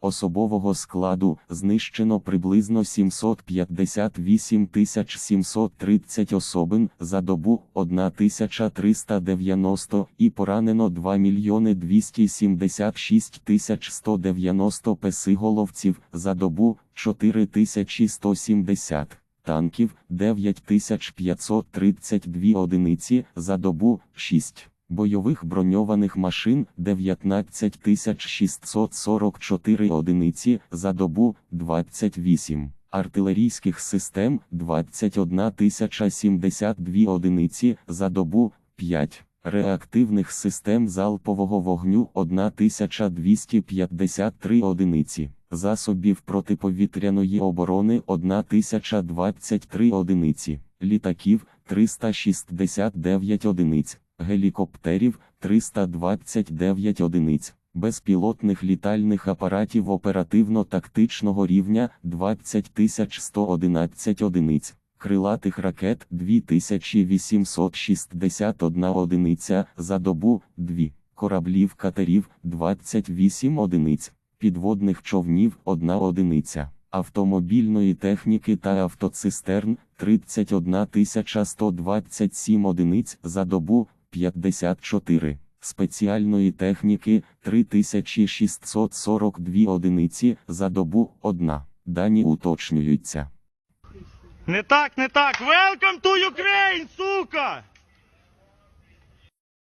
Особового складу знищено приблизно 758 730 особин за добу 1390 і поранено 2 мільйони 276 190 песиголовців за добу 4170 танків 9532 одиниці за добу 6 бойових броньованих машин 19644 одиниці за добу 28, артилерійських систем 21072 одиниці за добу 5, реактивних систем залпового вогню 1253 одиниці, засобів протиповітряної оборони 1023 одиниці, літаків 369 одиниць гелікоптерів 329 одиниць, безпілотних літальних апаратів оперативно-тактичного рівня 20111 одиниць, крилатих ракет 2861 одиниця за добу 2, кораблів катерів 28 одиниць, підводних човнів 1 одиниця. Автомобільної техніки та автоцистерн 31 127 одиниць за добу 54, спеціальної техніки 3642 одиниці за добу 1. Дані уточнюються. Не так, не так. Welcome to Ukraine, сука!